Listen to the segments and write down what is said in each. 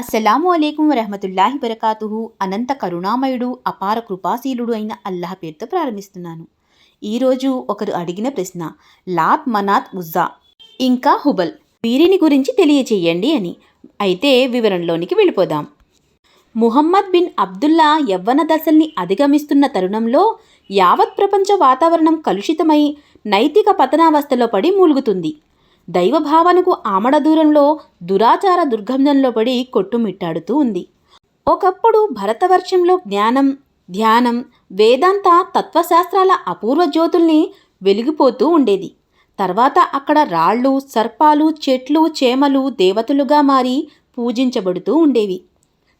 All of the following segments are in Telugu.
అస్సలాము అలైకుం వరహమతుల్లాహి బరకాతుహు అనంత కరుణామయుడు అపార కృపాశీలుడు అయిన అల్లాహ్ పేరుతో ప్రారంభిస్తున్నాను. ఈరోజు ఒకరు అడిగిన ప్రశ్న లాత్ మనాత్ ఉజ్జా ఇంకా హుబల్ వీరిని గురించి తెలియచేయండి అని. అయితే వివరణలోనికి వెళ్ళిపోదాం. ముహమ్మద్ బిన్ అబ్దుల్లా యవ్వన దశల్ని అధిగమిస్తున్న తరుణంలో యావత్ ప్రపంచ వాతావరణం కలుషితమై నైతిక పతనావస్థలో పడి మూలుగుతుంది. దైవభావనకు ఆమడ దూరంలో దురాచార దుర్గంధంలో పడి కొట్టుమిట్టాడుతూ ఉంది. ఒకప్పుడు భరతవర్షంలో జ్ఞానం ధ్యానం వేదాంత తత్వశాస్త్రాల అపూర్వ జ్యోతుల్ని వెలిగిపోతూ ఉండేది. తర్వాత అక్కడ రాళ్ళు సర్పాలు చెట్లు చేమలు దేవతలుగా మారి పూజించబడుతూ ఉండేవి.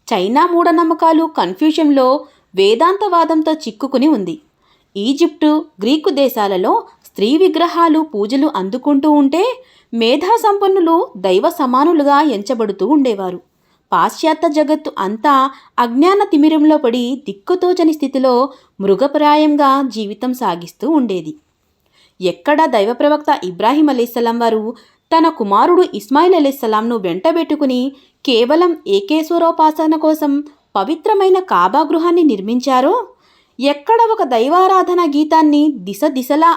చైనా మూఢనమ్మకాలు కన్ఫ్యూషన్లో వేదాంతవాదంతో చిక్కుకుని ఉంది. ఈజిప్టు గ్రీకు దేశాలలో స్త్రీ విగ్రహాలు పూజలు అందుకుంటూ ఉంటే మేధా సంపన్నులు దైవ సమానులుగా ఎంచబడుతూ ఉండేవారు. పాశ్చాత్య జగత్తు అంతా అజ్ఞాన తిమిరంలో పడి దిక్కుతోచని స్థితిలో మృగప్రాయంగా జీవితం సాగిస్తూ ఉండేది. ఎక్కడ దైవ ప్రవక్త ఇబ్రాహీం అలీస్లాం వారు తన కుమారుడు ఇస్మాయిల్ అలీస్లాంను వెంటబెట్టుకుని కేవలం ఏకేశ్వరోపాసన కోసం పవిత్రమైన కాబా గృహాన్ని నిర్మించారో? ఎక్కడ ఒక దైవారాధన గీతాన్ని దిశ దిశలా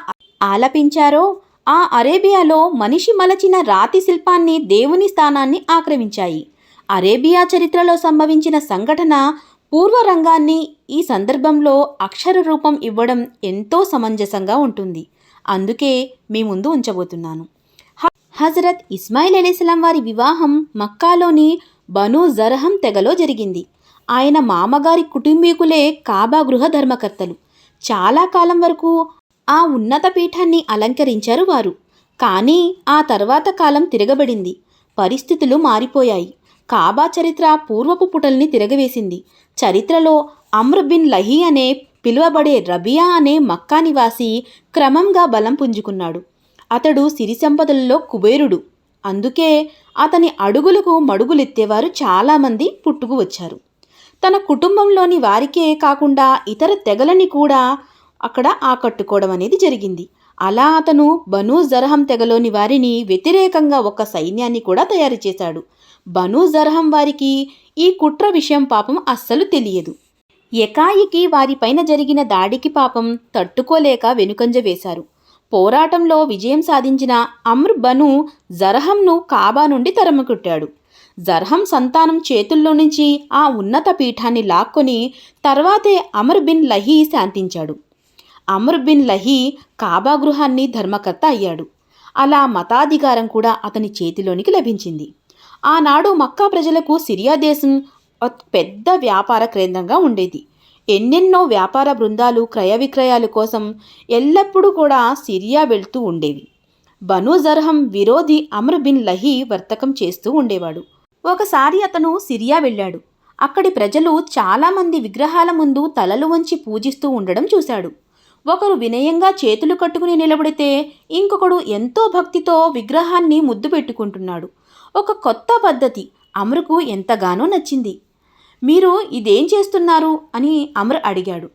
ఆలపించారో? ఆ అరేబియాలో మనిషి మలచిన రాతి శిల్పాన్ని దేవుని స్థానాన్ని ఆక్రమించాయి. అరేబియా చరిత్రలో సంభవించిన సంఘటన పూర్వరంగాన్ని ఈ సందర్భంలో అక్షర రూపం ఇవ్వడం ఎంతో సమంజసంగా ఉంటుంది. అందుకే మీ ముందు ఉంచబోతున్నాను. హజరత్ ఇస్మాయిల్ అలీస్లాం వారి వివాహం మక్కాలోని బను జరహం తెగలో జరిగింది. ఆయన మామగారి కుటుంబీకులే కాబా గృహ ధర్మకర్తలు. చాలా కాలం వరకు ఆ ఉన్నత పీఠాన్ని అలంకరించారు వారు. కానీ ఆ తర్వాత కాలం తిరగబడింది. పరిస్థితులు మారిపోయాయి. కాబా చరిత్ర పూర్వపు పుటల్ని తిరగవేసింది. చరిత్రలో అమ్ర్ బిన్ లహీ అనే పిలువబడే రబియా అనే మక్కా నివాసి క్రమంగా బలం పుంజుకున్నాడు. అతడు సిరి సంపదలలో కుబేరుడు. అందుకే అతని అడుగులకు మడుగులెత్తేవారు చాలామంది పుట్టుకు వచ్చారు. తన కుటుంబంలోని వారికే కాకుండా ఇతర తెగలని కూడా అక్కడ ఆకట్టుకోవడం అనేది జరిగింది. అలా అతను బనూ జరహం తెగలోని వారిని వ్యతిరేకంగా ఒక సైన్యాన్ని కూడా తయారు చేశాడు. బనూ జరహం వారికి ఈ కుట్ర విషయం పాపం అస్సలు తెలియదు. ఎకాయికి వారిపైన జరిగిన దాడికి పాపం తట్టుకోలేక వెనుకంజ వేశారు. పోరాటంలో విజయం సాధించిన అమ్ర్ బను జరహంను కాబా నుండి తరమకుట్టాడు జర్హం సంతానం చేతుల్లో నుంచి ఆ ఉన్నత పీఠాన్ని లాక్కొని తర్వాతే అమర్ బిన్ లహీ శాంతించాడు. అమర్ బిన్ లహీ కాబా గృహాన్ని ధర్మకర్త అయ్యాడు. అలా మతాధికారం కూడా అతని చేతిలోనికి లభించింది. ఆనాడు మక్కా ప్రజలకు సిరియా దేశం పెద్ద వ్యాపార కేంద్రంగా ఉండేది. ఎన్నెన్నో వ్యాపార బృందాలు క్రయ విక్రయాల కోసం ఎల్లప్పుడూ కూడా సిరియా వెళ్తూ ఉండేవి. బను జర్హం విరోధి అమర్ బిన్ లహీ వర్తకం చేస్తూ ఉండేవాడు. ఒకసారి అతను సిరియా వెళ్ళాడు. అక్కడి ప్రజలు చాలామంది విగ్రహాల ముందు తలలు వంచి పూజిస్తూ ఉండడం చూశాడు. ఒకరు వినయంగా చేతులు కట్టుకుని నిలబడితే ఇంకొకడు ఎంతో భక్తితో విగ్రహాన్ని ముద్దు పెట్టుకుంటున్నాడు. ఒక కొత్త పద్ధతి అమరుకు ఎంతగానో నచ్చింది. మీరు ఇదేం చేస్తున్నారు? అని అమర్ అడిగాడు.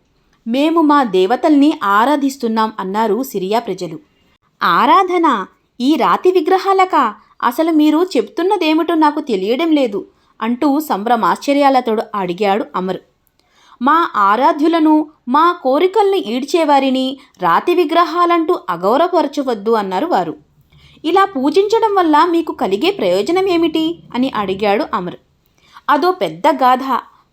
మేము మా దేవతల్ని ఆరాధిస్తున్నాం అన్నారు సిరియా ప్రజలు. ఆరాధన? ఈ రాతి విగ్రహాలకా? అసలు మీరు చెప్తున్నదేమిటో నాకు తెలియడం లేదు అంటూ సంభ్రమాశ్చర్యాలతో అడిగాడు అమర్. మా ఆరాధ్యులను మా కోరికల్ని ఈడ్చేవారిని రాతి విగ్రహాలంటూ అగౌరవపరచవద్దు అన్నారు వారు. ఇలా పూజించడం వల్ల మీకు కలిగే ప్రయోజనం ఏమిటి? అని అడిగాడు అమర్. అదో పెద్ద గాథ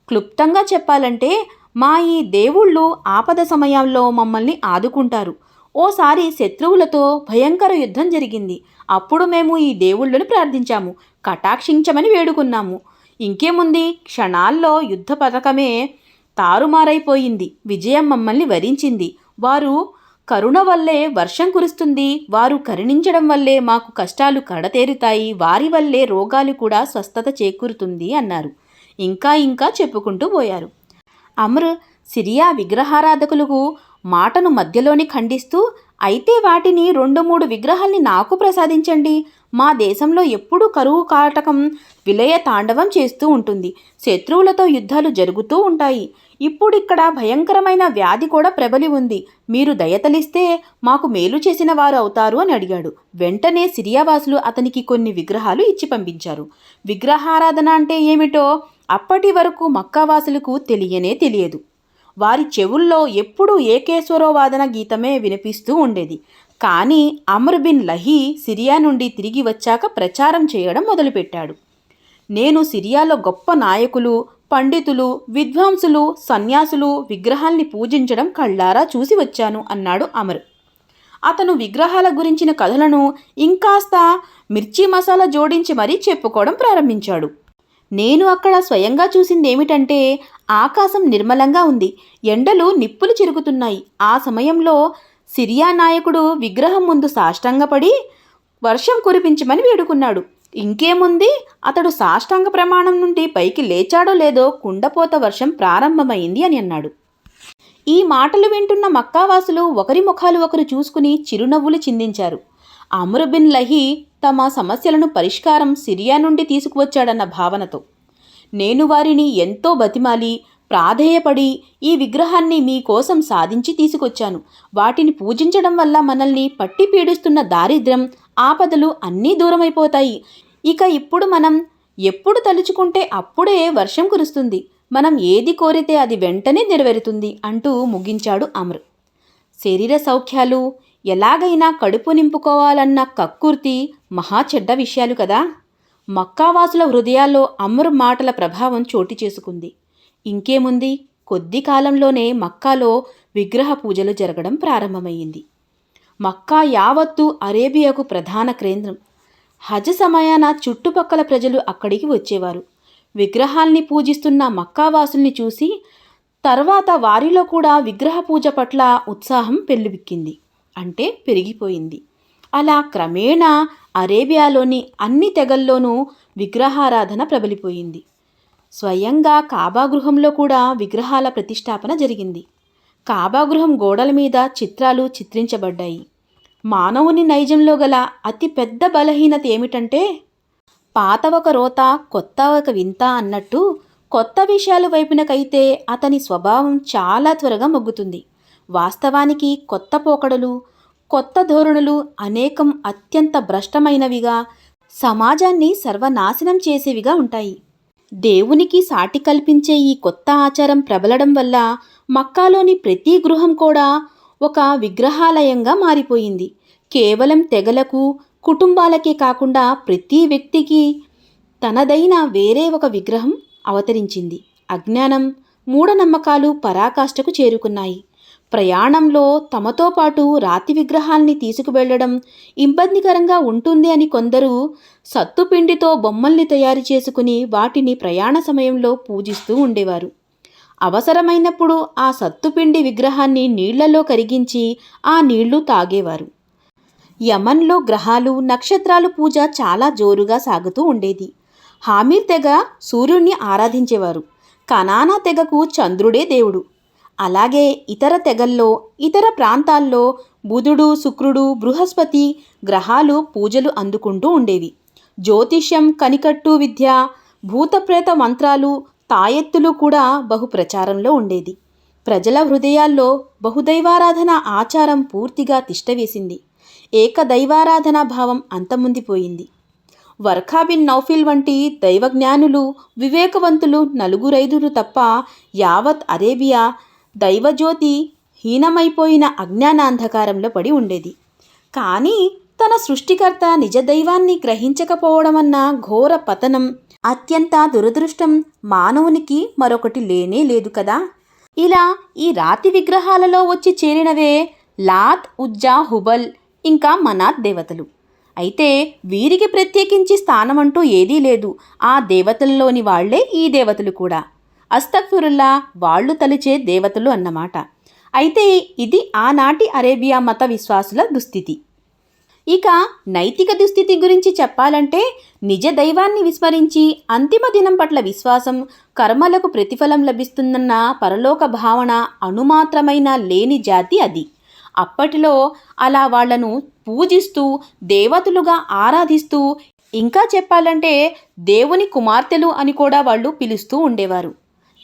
క్లుప్తంగా చెప్పాలంటే మా ఈ దేవుళ్ళు ఆపద సమయాల్లో మమ్మల్ని ఆదుకుంటారు. ఓసారి శత్రువులతో భయంకర యుద్ధం జరిగింది. అప్పుడు మేము ఈ దేవుళ్ళను ప్రార్థించాము. కటాక్షించమని వేడుకున్నాము. ఇంకేముంది? క్షణాల్లో యుద్ధ పథకమే తారుమారైపోయింది. విజయం మమ్మల్ని వరించింది. వారు కరుణ వల్లే వర్షం కురుస్తుంది. వారు కరుణించడం వల్లే మాకు కష్టాలు కడతేరుతాయి వారి వల్లే రోగాలు కూడా స్వస్థత చేకూరుతుంది అన్నారు. ఇంకా ఇంకా చెప్పుకుంటూ పోయారు. అమర్ సిరియా విగ్రహారాధకులకు మాటను మధ్యలోనే ఖండిస్తూ అయితే వాటిని రెండు మూడు విగ్రహాల్ని నాకు ప్రసాదించండి. మా దేశంలో ఎప్పుడూ కరువు కాటకం విలయ తాండవం చేస్తూ ఉంటుంది. శత్రువులతో యుద్ధాలు జరుగుతూ ఉంటాయి. ఇప్పుడిక్కడ భయంకరమైన వ్యాధి కూడా ప్రబలి ఉంది. మీరు దయతలిస్తే మాకు మేలు చేసిన వారు అవుతారు అని అడిగాడు. వెంటనే సిరియావాసులు అతనికి కొన్ని విగ్రహాలు ఇచ్చి పంపించారు. విగ్రహారాధన అంటే ఏమిటో అప్పటి వరకు మక్కావాసులకు తెలియనే తెలియదు. వారి చెవుల్లో ఎప్పుడూ ఏకేశ్వరోవాదన గీతమే వినిపిస్తూ ఉండేది. కానీ అమర్ బిన్ లహీ సిరియా నుండి తిరిగి వచ్చాక ప్రచారం చేయడం మొదలుపెట్టాడు. నేను సిరియాలో గొప్ప నాయకులు పండితులు విద్వాంసులు సన్యాసులు విగ్రహాల్ని పూజించడం కళ్ళారా చూసి వచ్చాను అన్నాడు అమర్. అతను విగ్రహాల గురించిన కథలను ఇంకాస్త మిర్చి మసాలా జోడించి మరీ చెప్పుకోవడం ప్రారంభించాడు. నేను అక్కడ స్వయంగా చూసింది ఏమిటంటే ఆకాశం నిర్మలంగా ఉంది ఎండలు నిప్పులు చిరుగుతున్నాయి ఆ సమయంలో సిరియా నాయకుడు విగ్రహం ముందు సాష్టాంగపడి వర్షం కురిపించమని వేడుకున్నాడు. ఇంకేముంది? అతడు సాష్టాంగ ప్రమాణం నుండి పైకి లేచాడో లేదో కుండపోత వర్షం ప్రారంభమైంది అని అన్నాడు. ఈ మాటలు వింటున్న మక్కావాసులు ఒకరి ముఖాలు ఒకరు చూసుకుని చిరునవ్వులు చిందించారు. అమరుబిన్ లహీ తమ సమస్యలను పరిష్కారం సిరియా నుండి తీసుకువచ్చాడన్న భావనతో నేను వారిని ఎంతో బతిమాలి ప్రాధేయపడి ఈ విగ్రహాన్ని మీకోసం సాధించి తీసుకొచ్చాను. వాటిని పూజించడం వల్ల మనల్ని పట్టి పీడిస్తున్న దారిద్ర్యం ఆపదలు అన్నీ దూరమైపోతాయి. ఇక ఇప్పుడు మనం ఎప్పుడు తలుచుకుంటే అప్పుడే వర్షం కురుస్తుంది. మనం ఏది కోరితే అది వెంటనే నెరవేరుతుంది అంటూ ముగించాడు అమర్. శరీర సౌఖ్యాలు ఎలాగైనా కడుపు నింపుకోవాలన్న కక్కుర్తి మహా చెడ్డ విషయాలు కదా. మక్కావాసుల హృదయాల్లో అమరు మాటల ప్రభావం చోటు చేసుకుంది. ఇంకేముంది? కొద్ది కాలంలోనే మక్కాలో విగ్రహ పూజలు జరగడం ప్రారంభమయ్యింది. మక్కా యావత్తు అరేబియాకు ప్రధాన కేంద్రం. హజ సమయాన చుట్టుపక్కల ప్రజలు అక్కడికి వచ్చేవారు. విగ్రహాల్ని పూజిస్తున్న మక్కావాసుల్ని చూసి తర్వాత వారిలో కూడా విగ్రహ పూజ పట్ల ఉత్సాహం పెళ్ళిబిక్కింది. అంటే పెరిగిపోయింది. అలా క్రమేణా అరేబియాలోని అన్ని తెగల్లోనూ విగ్రహారాధన ప్రబలిపోయింది. స్వయంగా కాబాగృహంలో కూడా విగ్రహాల ప్రతిష్టాపన జరిగింది. కాబాగృహం గోడల మీద చిత్రాలు చిత్రించబడ్డాయి. మానవుని నైజంలో గల అతి పెద్ద బలహీనత ఏమిటంటే పాత ఒక రోత కొత్త ఒక వింత అన్నట్టు కొత్త విషయాల వైపునకైతే అతని స్వభావం చాలా త్వరగా మొగ్గుతుంది. వాస్తవానికి కొత్త పోకడలు కొత్త ధోరణులు అనేకం అత్యంత భ్రష్టమైనవిగా సమాజాన్ని సర్వనాశనం చేసేవిగా ఉంటాయి. దేవునికి సాటి కల్పించే ఈ కొత్త ఆచారం ప్రబలడం వల్ల మక్కాలోని ప్రతి గృహం కూడా ఒక విగ్రహాలయంగా మారిపోయింది. కేవలం తెగలకు కుటుంబాలకే కాకుండా ప్రతి వ్యక్తికి తనదైన వేరే ఒక విగ్రహం అవతరించింది. అజ్ఞానం మూఢనమ్మకాలు పరాకాష్ఠకు చేరుకున్నాయి. ప్రయాణంలో తమతో పాటు రాతి విగ్రహాల్ని తీసుకువెళ్ళడం ఇబ్బందికరంగా ఉంటుంది అని కొందరు సత్తుపిండితో బొమ్మల్ని తయారు చేసుకుని వాటిని ప్రయాణ సమయంలో పూజిస్తూ ఉండేవారు. అవసరమైనప్పుడు ఆ సత్తుపిండి విగ్రహాన్ని నీళ్ళలో కరిగించి ఆ నీళ్ళు తాగేవారు. యమన్లో గ్రహాలు నక్షత్రాలు పూజ చాలా జోరుగా సాగుతూ ఉండేది. హామీర్ తెగ సూర్యుణ్ణి ఆరాధించేవారు. కనానా తెగకు చంద్రుడే దేవుడు. అలాగే ఇతర తెగల్లో ఇతర ప్రాంతాల్లో బుధుడు శుక్రుడు బృహస్పతి గ్రహాలు పూజలు అందుకుంటూ ఉండేవి. జ్యోతిష్యం కనికట్టు విద్య భూతప్రేత మంత్రాలు తాయెత్తులు కూడా బహు ప్రచారంలో ఉండేది. ప్రజల హృదయాల్లో బహుదైవారాధన ఆచారం పూర్తిగా తిష్టవేసింది. ఏకదైవారాధనా భావం అంతముందిపోయింది. వర్ఖా బిన్ నౌఫిల్ వంటి దైవజ్ఞానులు వివేకవంతులు నలుగురైదురు తప్ప యావత్ అరేబియా దైవజ్యోతి హీనమైపోయిన అజ్ఞానాంధకారంలో పడి ఉండేది. కానీ తన సృష్టికర్త నిజ దైవాన్ని గ్రహించకపోవడమన్న ఘోర పతనం అత్యంత దురదృష్టం మానవునికి మరొకటి లేనే లేదు కదా. ఇలా ఈ రాతి విగ్రహాలలో వచ్చి చేరినవే లాత్ ఉజ్జా హుబల్ ఇంకా మనాత్ దేవతలు. అయితే వీరికి ప్రత్యేకించి స్థానం అంటూ ఏదీ లేదు. ఆ దేవతల్లోని వాళ్ళే ఈ దేవతలు కూడా. అస్తఫురుల్లా వాళ్ళు తలిచే దేవతలు అన్నమాట. అయితే ఇది ఆనాటి అరేబియా మత విశ్వాసుల దుస్థితి. ఇక నైతిక దుస్థితి గురించి చెప్పాలంటే నిజ దైవాన్ని విస్మరించి అంతిమ దినం పట్ల విశ్వాసం కర్మలకు ప్రతిఫలం లభిస్తుందన్న పరలోక భావన అణుమాత్రమైన లేని జాతి అది. అప్పటిలో అలా వాళ్ళను పూజిస్తూ దేవతలుగా ఆరాధిస్తూ ఇంకా చెప్పాలంటే దేవుని కుమార్తెలు అని కూడా వాళ్ళు పిలుస్తూ ఉండేవారు.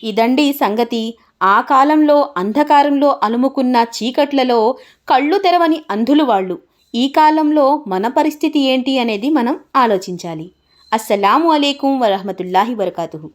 ఇదండి సంగతి. ఆ కాలంలో అంధకారంలో అలుముకున్న చీకట్లలో కళ్ళు తెరవని అంధులు వాళ్ళు. ఈ కాలంలో మన పరిస్థితి ఏంటి అనేది మనం ఆలోచించాలి. అస్సలాము అలైకుం వరహమతుల్లాహి వరకాతుహు.